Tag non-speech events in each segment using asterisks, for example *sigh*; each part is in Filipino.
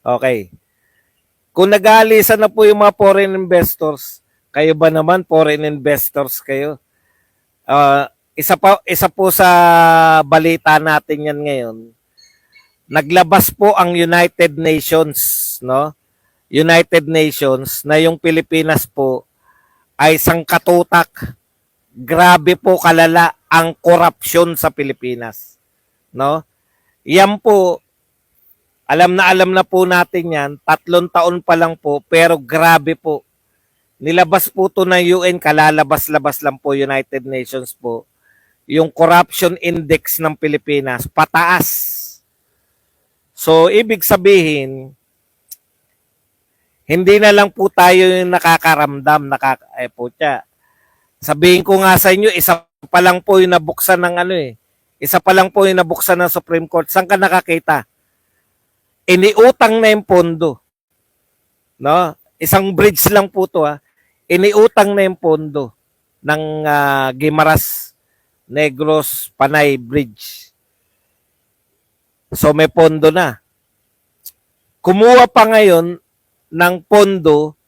Okay. Kung nag-aalisan na po yung mga foreign investors, kayo ba naman foreign investors kayo? Ah, isa pa isa po sa balita natin yan ngayon. Naglabas po ang United Nations, no? United Nations na yung Pilipinas po ay sangkatutak. Grabe po kalala ang korupsyon sa Pilipinas, no? Yan po alam na alam na po natin yan, tatlong taon pa lang po, pero grabe po. Nilabas po to ng UN, kalalabas-labas lang po United Nations po. Yung corruption index ng Pilipinas, pataas. So, ibig sabihin, hindi na lang po tayo yung nakakaramdam, nakaka, eh po siya. Sabihin ko nga sa inyo, isa pa lang po yung nabuksan ng ano eh. Isa pa lang po yung nabuksan ng Supreme Court. Saan ka nakakita? Iniutang na yung pondo. No? Isang bridge lang po to ha. Iniutang na yung pondo ng ah, Gimaras Negros Panay Bridge. So may pondo na. Kumuha pa ngayon ng pondo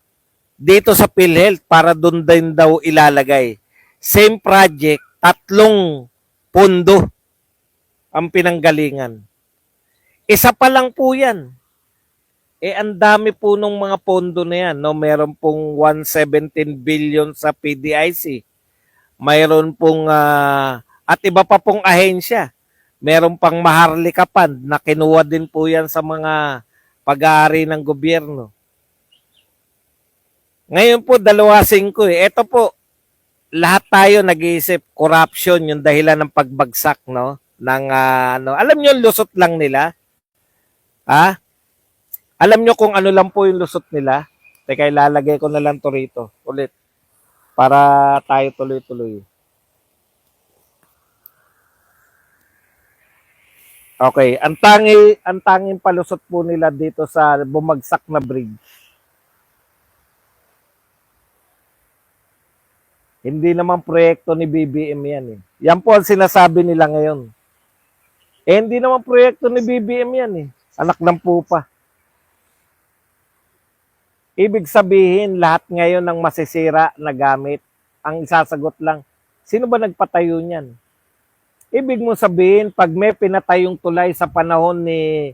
dito sa PhilHealth para doon din daw ilalagay. Same project, tatlong pondo ang pinanggalingan. Isa pa lang po yan. Eh, ang dami po nung mga pondo na yan. No? Meron pong 117 billion sa PDIC. Mayroon pong, ah, at iba pa pong ahensya. Meron pang Maharlika Fund na kinuha din po yan sa mga pag-aari ng gobyerno. Ngayon po, dalawa singko eh. Ito po, lahat tayo nag-iisip corruption yung dahilan ng pagbagsak no ng ah, ano alam niyo lusot lang nila Ha? Alam nyo kung ano lang po yung lusot nila? Teka, ilalagay ko na lang to rito. Ulit. Para tayo tuloy-tuloy. Okay, ang tangi ang tanging palusot po nila dito sa bumagsak na bridge. Hindi naman proyekto ni BBM yan eh. Yan po ang sinasabi nila ngayon. Eh, hindi naman proyekto ni BBM yan eh. Anak ng pupa. Ibig sabihin, lahat ngayon ng masisira na gamit, ang isasagot lang, sino ba nagpatayo niyan? Ibig mo sabihin, pag may pinatayong tulay sa panahon ni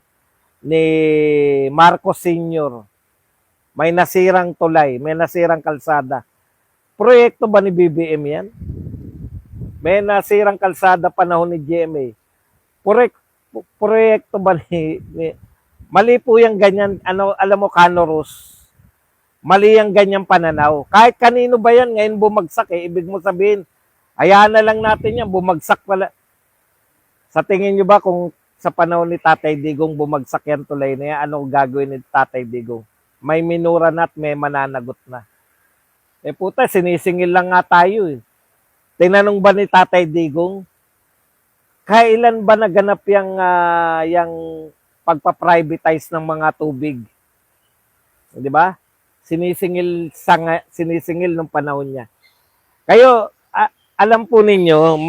ni Marcos Sr., may nasirang tulay, may nasirang kalsada. Proyekto ba ni BBM yan? May nasirang kalsada panahon ni GMA. Proyek, proyekto ba ni, ni Mali po yung ganyan, ano, alam mo, Canorus. Mali yung ganyang pananaw. Kahit kanino ba yan, ngayon bumagsak eh. Ibig mo sabihin, hayaan na lang natin yan, bumagsak pala. Sa tingin nyo ba kung sa panahon ni Tatay Digong bumagsak yan tulay na yan, anong gagawin ni Tatay Digong? May minura na at may mananagot na. Eh puta, sinisingil lang nga tayo eh. Tinanong ba ni Tatay Digong, kailan ba naganap yung, ah, yung pagpa-privatize ng mga tubig? Di ba? Sinisingil, sanga, sinisingil ng panahon niya. Kayo, a- alam po ninyo,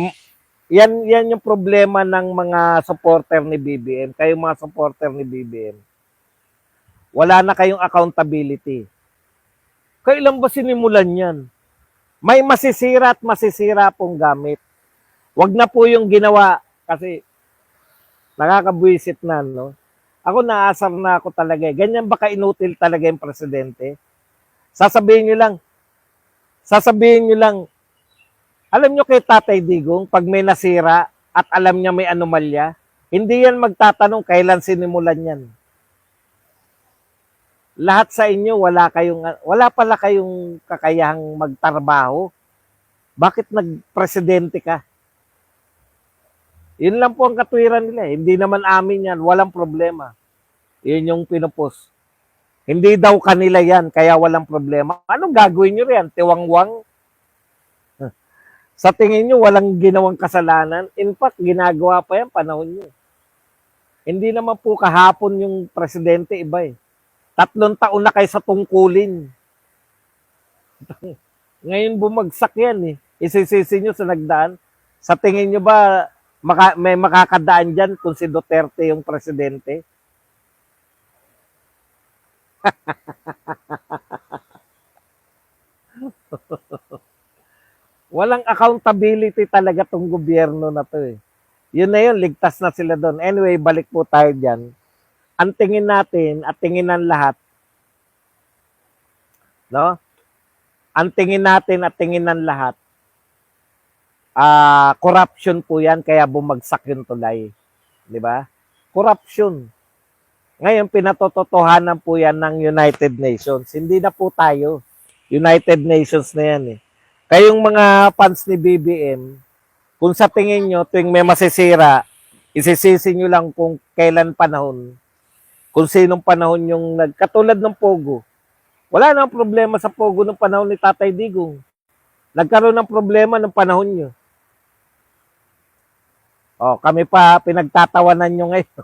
yan, yan yung problema ng mga supporter ni BBM. Kayo mga supporter ni BBM. Wala na kayong accountability. Kailan ba sinimulan yan? May masisira at masisira pong gamit. Wag na po yung ginawa kasi nakakabwisit na, no? Ako naasar na ako talaga. eh. Ganyan ba kainutil talaga yung presidente? Sasabihin nyo lang, sasabihin nyo lang, alam nyo kay Tatay Digong, pag may nasira at alam niya may anomalya, hindi yan magtatanong kailan sinimulan yan. Lahat sa inyo, wala kayong, wala pala kayong kakayahang magtrabaho. Bakit nagpresidente ka? Yun lang po ang katwiran nila. eh. Hindi naman amin yan. Walang problema. Yun yung pinupos. Hindi daw kanila yan, kaya walang problema. Anong gagawin nyo riyan? Tiwangwang? Sa tingin nyo, walang ginawang kasalanan. In fact, ginagawa pa yan panahon nyo. Hindi naman po kahapon yung presidente iba eh. Tatlong taon na kayo sa tungkulin. *laughs* Ngayon bumagsak yan eh. Isisisi nyo sa nagdaan. Sa tingin nyo ba maka, may makakadaan dyan kung si Duterte yung presidente? *laughs* Walang accountability talaga tong gobyerno na to eh. Yun na yun, ligtas na sila doon. Anyway, balik po tayo dyan. Ang tingin natin at tingin ng lahat, no? Ang tingin natin at tingin ng lahat, ah corruption po yan, kaya bumagsak yung tulay. Di ba? Corruption. Ngayon, pinatototohanan po yan ng United Nations. Hindi na po tayo. United Nations na yan eh. Kayong mga fans ni BBM, kung sa tingin nyo, tuwing may masisira, isisisi nyo lang kung kailan panahon. Kung sinong panahon yung nag... Katulad ng Pogo. Wala nang problema sa Pogo ng panahon ni Tatay Digong. Nagkaroon ng problema ng panahon nyo. Oh, kami pa pinagtatawanan nyo ngayon. *laughs*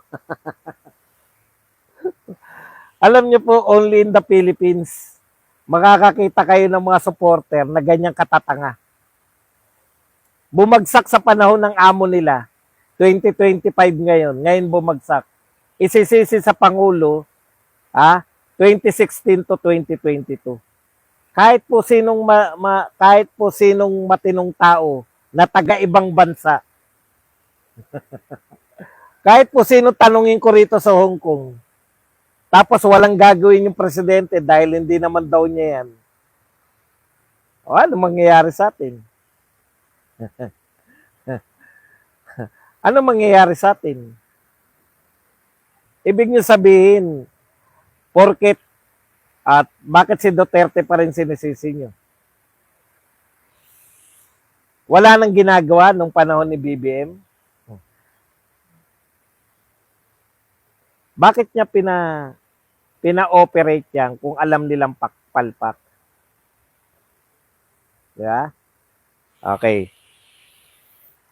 Alam nyo po, only in the Philippines, makakakita kayo ng mga supporter na ganyang katatanga. Bumagsak sa panahon ng amo nila, 2025 ngayon, ngayon bumagsak. Isisisi sa Pangulo, ah, 2016 to 2022. Kahit po sinong ma, ma- kahit po sinong matinong tao na taga ibang bansa. Kahit po sino tanungin ko rito sa Hong Kong, tapos walang gagawin yung presidente dahil hindi naman daw niya yan. O ano mangyayari sa atin? *laughs* ano mangyayari sa atin? Ibig niyo sabihin, porket at bakit si Duterte pa rin sinisisi niyo? Wala nang ginagawa nung panahon ni BBM? Bakit niya pina pina-operate yan kung alam nilang pakpalpak? Ba? Okay.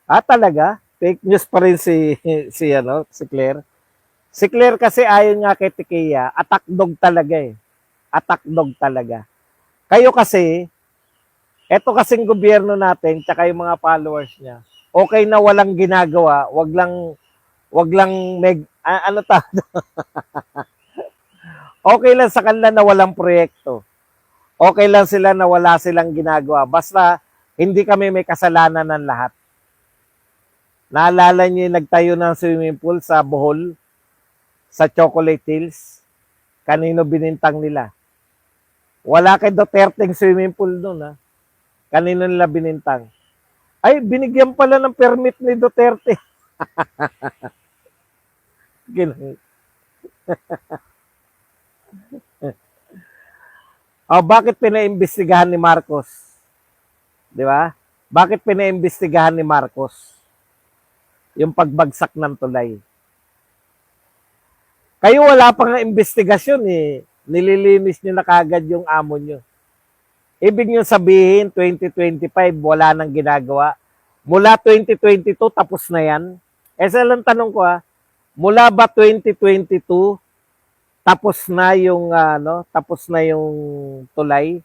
Ah, talaga? Fake news pa rin si, *laughs* si, ano, si Claire. Si Claire kasi ayon nga kay Tikia, attack dog talaga eh. Attack dog talaga. Kayo kasi, eto kasing gobyerno natin, tsaka yung mga followers niya, okay na walang ginagawa, wag lang, wag lang meg, ah, ano ta, *laughs* okay lang sa kanila na walang proyekto. Okay lang sila na wala silang ginagawa. Basta, hindi kami may kasalanan ng lahat. Naalala niyo yung nagtayo ng swimming pool sa Bohol, sa Chocolate Hills? Kanino binintang nila? Wala kay Duterte swimming pool doon, ha? Kanino nila binintang? Ay, binigyan pala ng permit ni Duterte. *laughs* Gin- *laughs* oh, bakit pinaimbestigahan ni Marcos? Di ba? Bakit pinaimbestigahan ni Marcos? Yung pagbagsak ng tulay. Kayo wala pang investigasyon eh. Nililinis nyo na kagad yung amo nyo. Ibig nyo sabihin, 2025, wala nang ginagawa. Mula 2022, tapos na yan. Eh, sa lang tanong ko ha, mula ba 2022, tapos na yung, ano, tapos na yung tulay?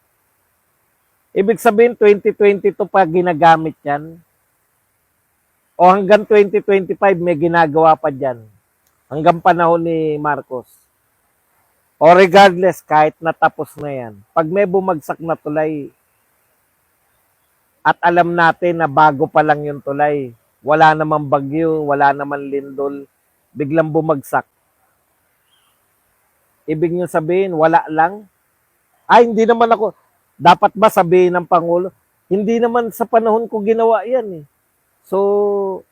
Ibig sabihin, 2022 pa ginagamit yan? O hanggang 2025 may ginagawa pa dyan? Hanggang panahon ni Marcos? O regardless, kahit natapos na yan, pag may bumagsak na tulay, at alam natin na bago pa lang yung tulay, wala namang bagyo, wala namang lindol, biglang bumagsak. Ibig nyo sabihin, wala lang? Ay, hindi naman ako, dapat ba sabihin ng Pangulo? Hindi naman sa panahon ko ginawa yan eh. So,